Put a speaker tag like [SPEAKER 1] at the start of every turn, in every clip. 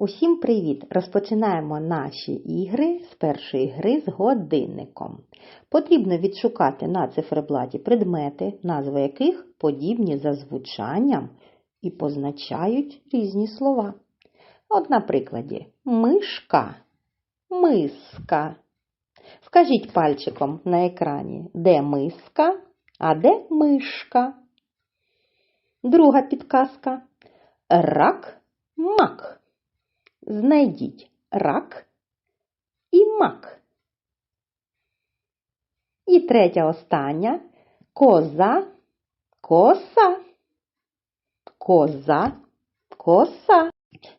[SPEAKER 1] Усім привіт! Розпочинаємо наші ігри з першої гри з годинником. Потрібно відшукати на циферблаті предмети, назви яких подібні за звучанням і позначають різні слова. От, на прикладі, мишка, миска. Вкажіть пальчиком на екрані, де миска, а де мишка. Друга підказка. Рак, мак. Знайдіть рак і мак. І третя остання коза, коса, коза, коса.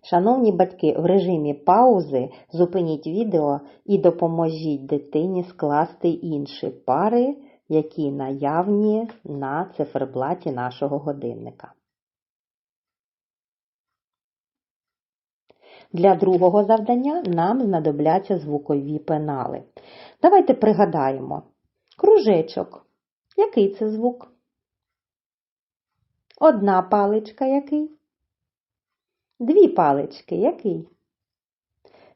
[SPEAKER 1] Шановні батьки, в режимі паузи зупиніть відео і допоможіть дитині скласти інші пари, які наявні на циферблаті нашого годинника. Для другого завдання нам знадобляться звукові пенали. Давайте пригадаємо. Кружечок. Який це звук? Одна паличка який? Дві палички який?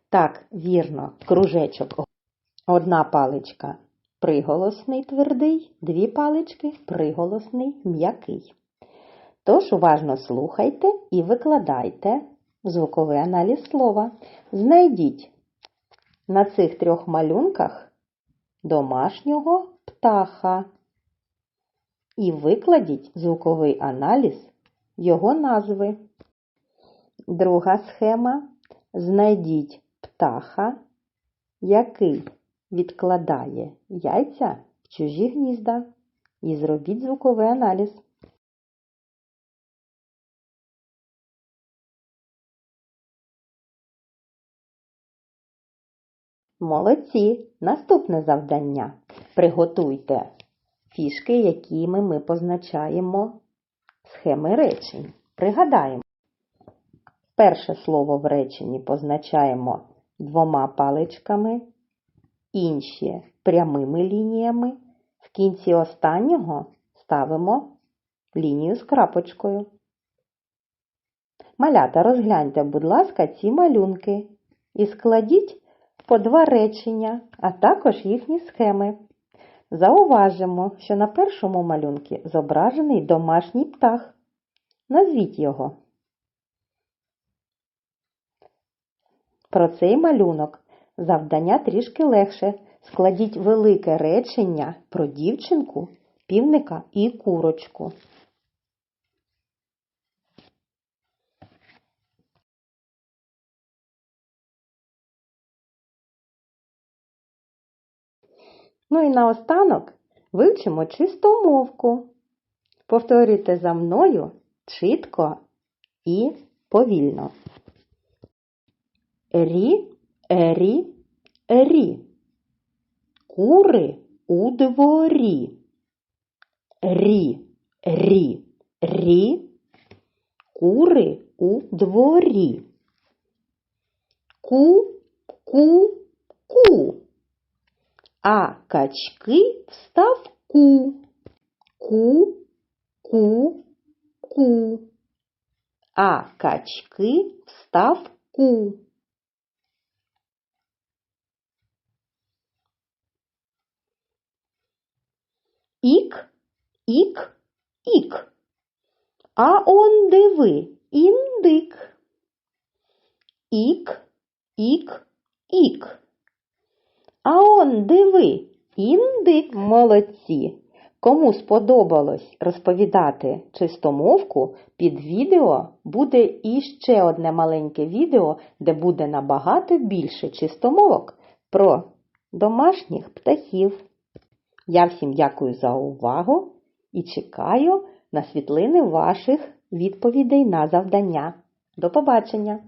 [SPEAKER 1] Так, вірно, кружечок. Одна паличка приголосний твердий, дві палички приголосний м'який. Тож уважно слухайте і викладайте звуковий аналіз слова. Знайдіть на цих трьох малюнках домашнього птаха і викладіть звуковий аналіз його назви. Друга схема. Знайдіть птаха, який відкладає яйця в чужі гнізда, і зробіть звуковий аналіз. Молодці! Наступне завдання. Приготуйте фішки, якими ми позначаємо схеми речень. Пригадаємо. Перше слово в реченні позначаємо двома паличками, інші прямими лініями. В кінці останнього ставимо лінію з крапочкою. Малята, розгляньте, будь ласка, ці малюнки і складіть по два речення, а також їхні схеми. Зауважимо, що на першому малюнку зображений домашній птах. Назвіть його. Про цей малюнок завдання трішки легше. Складіть велике речення про дівчинку, півника і курочку. Ну і наостанок вивчимо чистомовку. Повторюйте за мною чітко і повільно. Рі, рі, рі. Кури у дворі. Рі, рі, рі. Кури у дворі. Ку, ку, ку. А качки в ставку. Ку, ку, ку. А качки в ставку. Ік, ік, ік. А он диви, індик. Ік, ік, ік. А он диви, індик молодці. Кому сподобалось розповідати чистомовку, під відео буде іще одне маленьке відео, де буде набагато більше чистомовок про домашніх птахів. Я всім дякую за увагу і чекаю на світлини ваших відповідей на завдання. До побачення!